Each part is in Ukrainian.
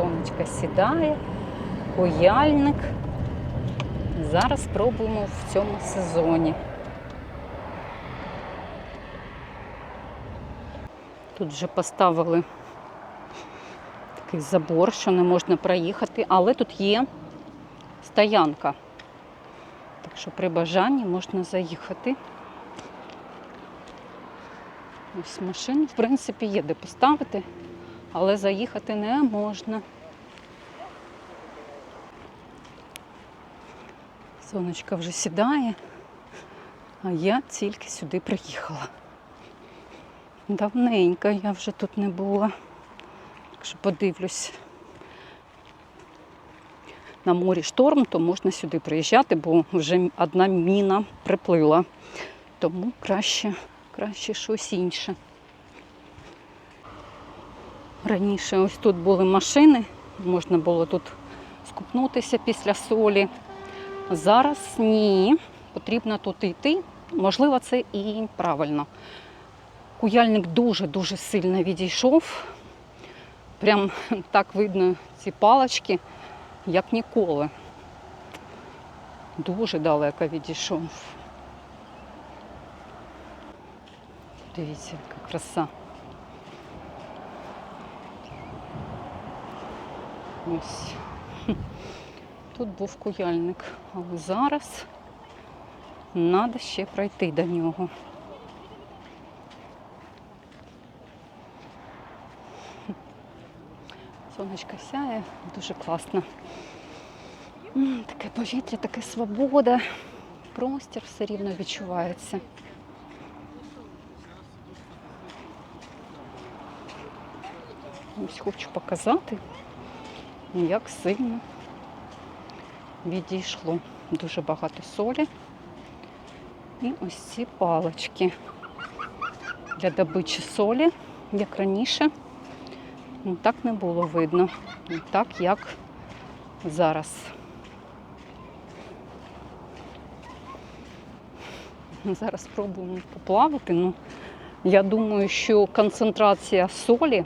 Сонечко сідає, куяльник. Зараз спробуємо в цьому сезоні. Тут вже поставили такий забор, що не можна проїхати, але тут є стоянка. Так що при бажанні можна заїхати. Ось машину, в принципі, є де поставити, але заїхати не можна. Сонечко вже сідає, а я тільки сюди приїхала. Давненько я вже тут не була. Так що подивлюсь. На морі шторм, то можна сюди приїжджати, бо вже одна міна приплила. Тому краще, краще щось інше. Раніше ось тут були машини, можна було тут скупнутися після солі. Зараз ні, потрібно тут йти. Можливо, це і правильно. Куяльник дуже-дуже сильно відійшов. Прям так видно ці палочки, як ніколи. Дуже далеко відійшов. Дивіться, яка краса. Ось. Тут був куяльник, але зараз треба ще пройти до нього. Сонечко сяє, дуже класно. Таке повітря, така свобода, простір все рівно відчувається. Ось хочу показати, як сильно відійшло. Дуже багато солі. І ось ці палочки для добичі солі, як раніше. Ну, так не було видно. Не так, як зараз. Зараз спробуємо поплавати. Ну, я думаю, що концентрація солі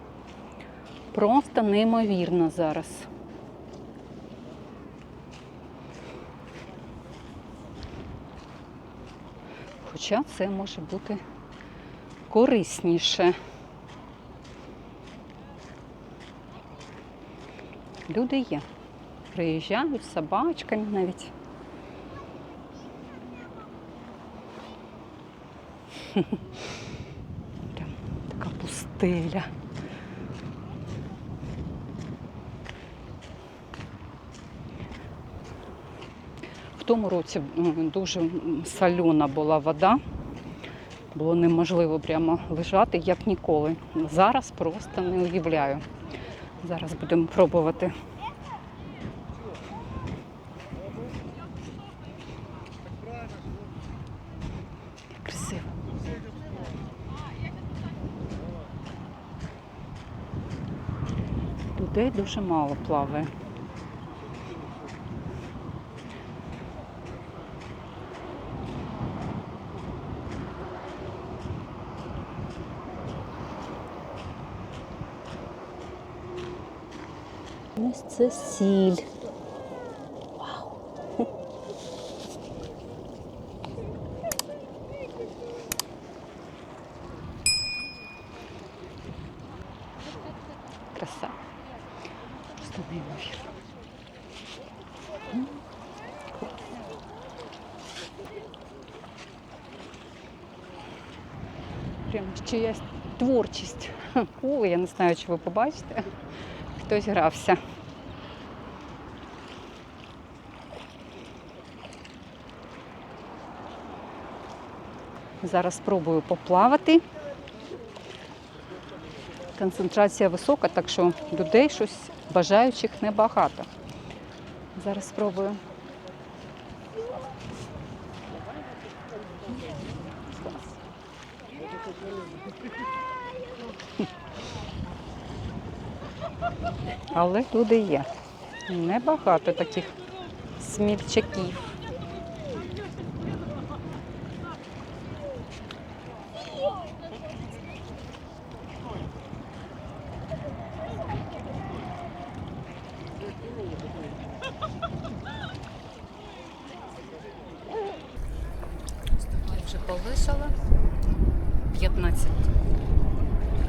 просто неймовірна зараз. Хоча це може бути корисніше. Люди є. Приїжджають з собачками навіть. Там така пустеля. Тому році дуже м, солена була вода. Було неможливо прямо лежати, як ніколи. Зараз просто не уявляю. Зараз будемо пробувати. Красиво. Людей дуже мало плаває. Ось це сіль. Вау. Краса. Просто неймовірно. Прям чиясь творчість. О, я не знаю, чи ви побачите. Хтось грався. Зараз спробую поплавати. Концентрація висока, так що людей щось бажаючих небагато. Зараз спробую. Але люди є. Небагато таких смільчаків.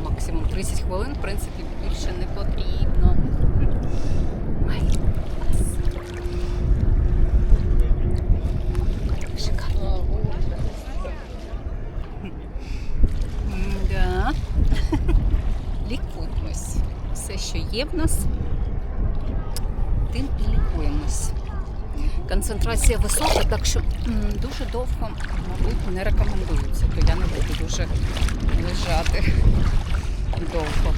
Максимум 30 хвилин, в принципі, більше не потрібно. Шикарно. Лікуємось. Все, що є в нас, тим і лікуємось. Концентрація висока, так що дуже довго, мабуть, не рекомендується, то я не буду дуже лежати довго.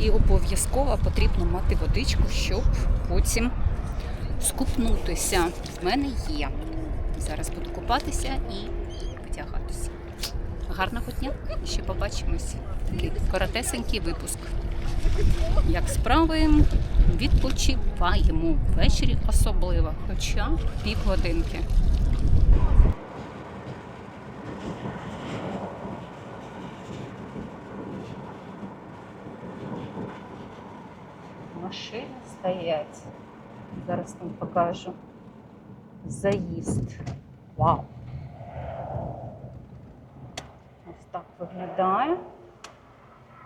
І обов'язково потрібно мати водичку, щоб потім скупнутися. В мене є. Зараз буду купатися і витягатися. Гарного дня! Ще побачимось. Такий коротесенький випуск. Як справи, відпочиваємо ввечері особливо, хоча півгодинки. Машини стоять. Зараз вам покажу. Заїзд. Вау! Ось так виглядає.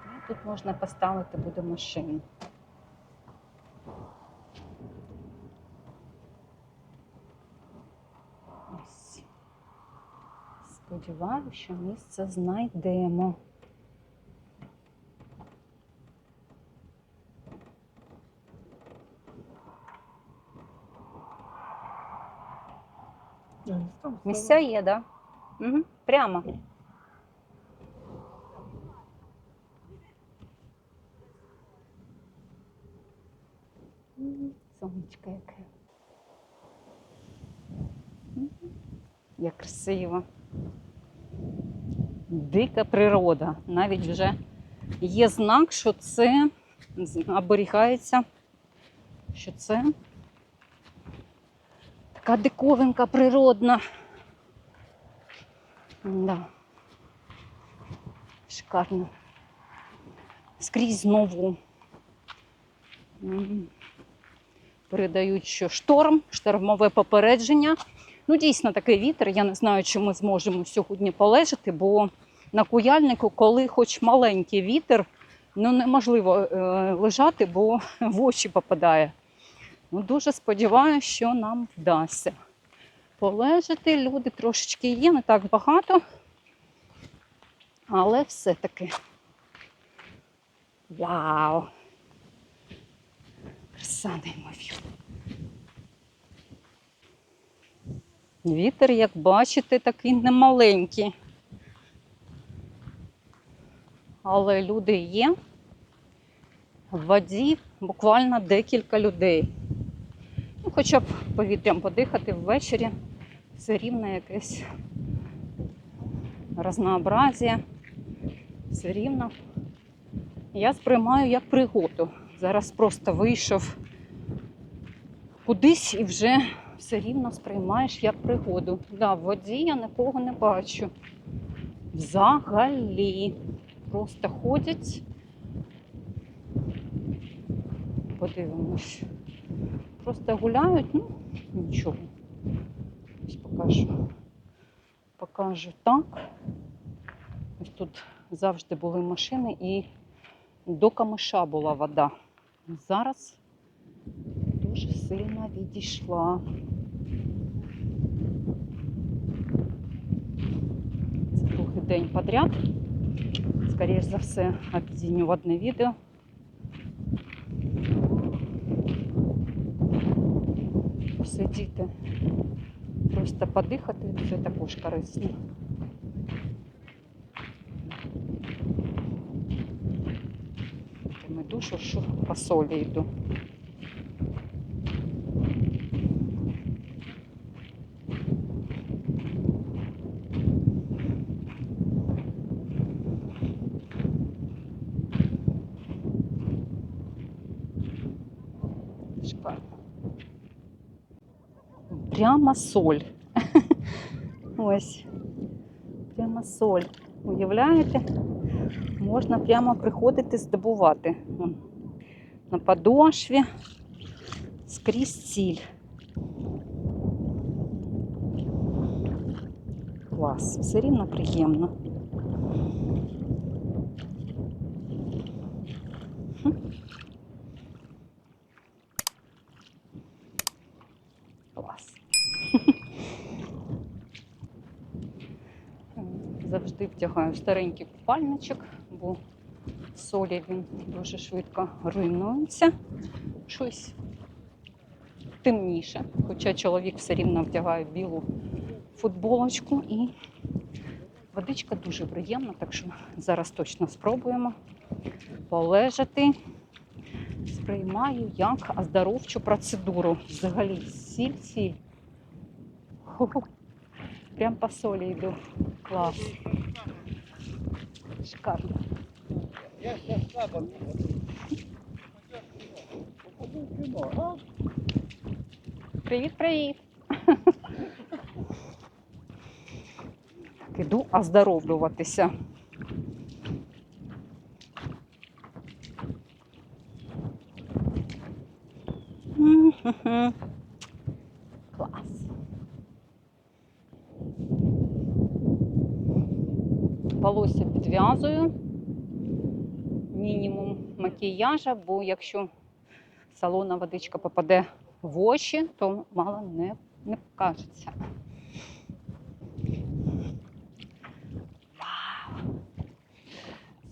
І тут можна поставити буде машину. Сподіваюся, що місце знайдемо. Місця є, так? Да? Угу. Прямо. Сонечко яке. Як красиво. Дика природа. Навіть вже є знак, що це оберігається, що це така диковинка природна. Да. Шикарно. Скрізь знову. Передають, що шторм, штормове попередження. Ну, дійсно, такий вітер. Я не знаю, чи ми зможемо сьогодні полежати, бо на куяльнику, коли хоч маленький вітер, ну неможливо е, лежати, бо в очі попадає. Ну, дуже сподіваюся, що нам вдасться полежати. Люди трошечки є, не так багато, але все-таки. Вау! Краса неймовірна. Вітер, як бачите, такий немаленький. Але люди є. В воді буквально декілька людей. Ну, хоча б повітрям подихати ввечері, все рівно якесь разнообразія. Все рівно. Я сприймаю як пригоду. Зараз просто вийшов кудись і вже все рівно сприймаєш як пригоду. Да, в воді я нікого не бачу. Взагалі. Просто ходять. Подивимось. Просто гуляють, ну, нічого. Ось покажу. Покажу так. Ось тут завжди були машини і до камиша була вода. Зараз дуже сильно відійшла. Це другий день подряд. Скоріше за все, об'єдню одне відео. Посидіти, просто подихати це також корисно. Душу, що по солі йду. прямо соль. Ось. Прямо соль. Уявляєте? Можна прямо приходити здобувати. На подошві скрізь ціль. Клас, все рівно приємно. Клас. Завжди вдягаю старенький купальничок, бо солі він дуже швидко руйнується. Щось темніше. Хоча чоловік все рівно вдягає білу футболочку і водичка дуже приємна, так що зараз точно спробуємо полежати. Сприймаю як оздоровчу процедуру. Взагалі сіль-сіль. Прям по солі йду. Клас. Шикарно. Я сейчас слабо. Покажу кино. Привіт, привіт. Так, іду оздоровлюватися. М-хе-хе. Клас. Волосся. Мінімум макіяжа, бо якщо салона водичка попаде в очі, то мало не, не покажеться. Вау!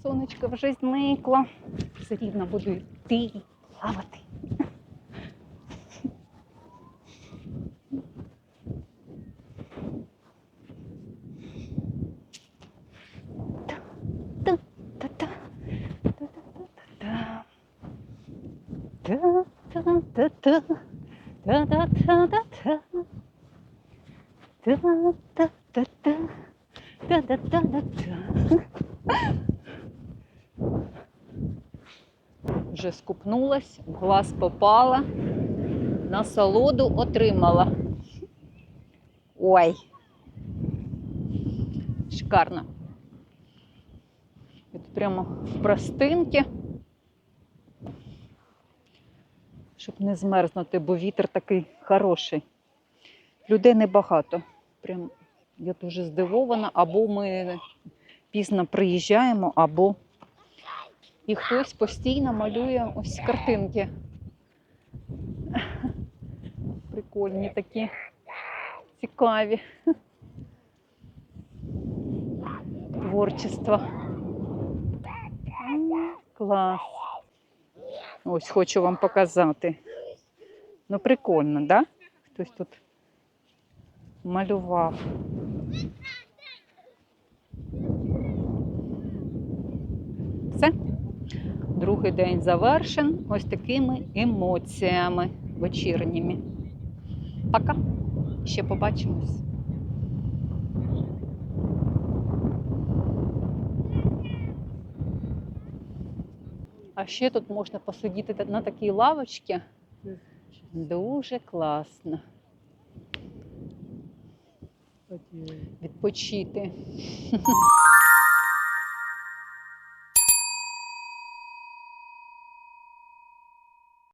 Сонечко вже зникло. Все рівно буду йти, плавати. Та-та-та-та. Та-та-та-та-та. Та-та-та-та. Та-та-та-та-та. Вже скупнулась, в глаз попала, насолоду отримала. Ой. Шикарно. Прямо в простинки. Щоб не змерзнути, бо вітер такий хороший. Людей небагато. Прям я дуже здивована, або ми пізно приїжджаємо, або і хтось постійно малює ось картинки. Прикольні такі, цікаві. Творчество. Клас. Ось хочу вам показати. Ну, прикольно, да? Хтось тут малював. Все. Другий день завершен ось такими емоціями вечірніми. Пока. Ще побачимось. А ще тут можна посидіти на такій лавочці. Дуже класно. Відпочити.